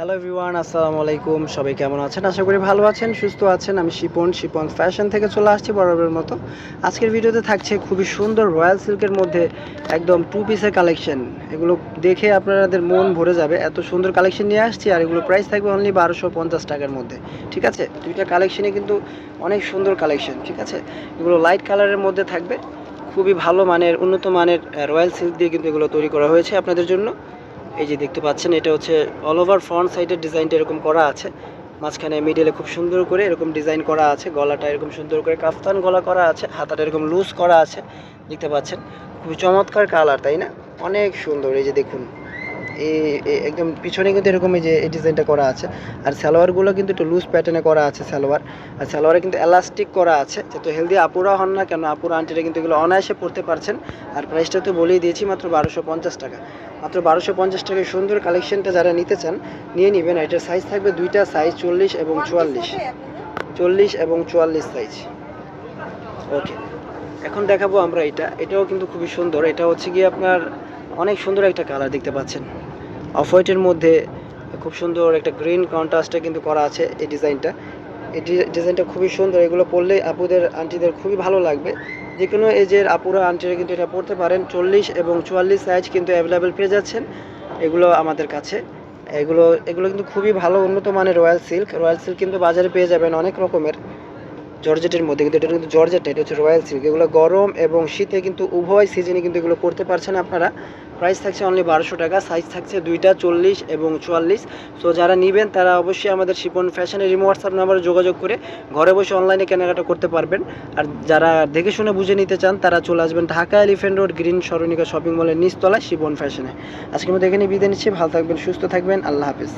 Hello everyone আসসালামু আলাইকুম। সবাই কেমন আছেন? আশা করি ভালো আছেন, সুস্থ আছেন। আমি শিপন শিপন ফ্যাশন থেকে চলে আসছি বরাবরের মতো। আজকের ভিডিওতে থাকছে খুবই সুন্দর রয়্যাল সিল্কের মধ্যে একদম টু পিসের কালেকশন এগুলো দেখে আপনাদের মন ভরে যাবে। এত সুন্দর কালেকশন নিয়ে আসছি আর এগুলো প্রাইস থাকবে অনলি বারোশো পঞ্চাশ টাকার মধ্যে। ঠিক আছে? দুইটা কালেকশনই কিন্তু অনেক সুন্দর কালেকশন ঠিক আছে? এগুলো লাইট কালারের মধ্যে থাকবে। খুবই ভালো মানের, উন্নত মানের রয়্যাল সিল্ক দিয়ে কিন্তু এগুলো তৈরি করা হয়েছে আপনাদের জন্য। এই যে দেখতে পাচ্ছেন, এটা হচ্ছে অল ওভার ফ্রন্ট সাইডের ডিজাইনটা এরকম করা আছে। মাঝখানে মিডলে খুব সুন্দর করে এরকম ডিজাইন করা আছে, গলাটা এরকম সুন্দর করে কাফতান গলা করা আছে, হাতাটা এরকম লুজ করা আছে, দেখতে পাচ্ছেন? খুবই চমৎকার কালার তাই না? অনেক সুন্দর, এই যে দেখুন। একদম পিছনে কিন্তু এরকম এই যে, এই ডিজাইনটা করা আছে। আর সালোয়ারগুলো কিন্তু একটু লুজ প্যাটার্নে করা আছে সালোয়ার। আর সালোয়ারে কিন্তু এলাস্টিক করা আছে। যেহেতু হেলদি আপুরা হন না কেন, আপুরা আন্টিরা কিন্তু এগুলো অনায়াসে পড়তে পারছেন। আর প্রাইসটা তো বলেই দিয়েছি, মাত্র বারোশো পঞ্চাশ টাকা। মাত্র বারোশো পঞ্চাশ টাকায় সুন্দর কালেকশনটা যারা নিতে চান, নিয়ে নেবেন। এটার সাইজ থাকবে দুইটা সাইজ চল্লিশ এবং চুয়াল্লিশ। চল্লিশ এবং চুয়াল্লিশ সাইজ ওকে এখন দেখাবো আমরা এটা। এটাও কিন্তু খুবই সুন্দর। এটা হচ্ছে গিয়ে আপনার অনেক সুন্দর একটা কালার দেখতে পাচ্ছেন। অফ হোয়াইটের মধ্যে খুব সুন্দর একটা গ্রিন কন্ট্রাস্টে কিন্তু করা আছে এই ডিজাইনটা। এই ডিজাইনটা খুবই সুন্দর। এগুলো পরলে আপুদের আন্টিদের খুবই ভালো লাগবে। যে কোনো এজের আপুরা আন্টিরা কিন্তু এটা পড়তে পারেন। চল্লিশ এবং চুয়াল্লিশ সাইজ কিন্তু অ্যাভেলেবেল পেয়ে যাচ্ছেন। এগুলো আমাদের কাছে। এগুলো এগুলো কিন্তু খুবই ভালো উন্নত মানের রয়্যাল সিল্ক রয়্যাল সিল্ক কিন্তু বাজারে পেয়ে যাবেন অনেক রকমের। জর্জেটের মধ্যে কিন্তু এটা কিন্তু জর্জেট, এটা হচ্ছে রয়্যাল সিল্ক এগুলো গরম এবং শীতে কিন্তু উভয় সিজনে কিন্তু এগুলো পড়তে পারছেন আপনারা। প্রাইস থাকছে অনলি বারোশো টাকা সাইজ থাকছে দুইটা চল্লিশ এবং চুয়াল্লিশ। সো যারা নেবেন, তারা অবশ্যই আমাদের শিপন ফ্যাশনের রিমো হোয়াটসঅ্যাপ নাম্বারে যোগাযোগ করে ঘরে বসে অনলাইনে কেনাকাটা করতে পারবেন। আর যারা দেখে শুনে বুঝে নিতে চান, তারা চলে আসবেন ঢাকা এলিফেন্ট রোড গ্রিন সরণিকা শপিং মলের নিচতলায় শিবন ফ্যাশনে আজকের মধ্যে এখানে বিদায় নিচ্ছি, ভালো থাকবেন, সুস্থ থাকবেন, আল্লাহ হাফিজ।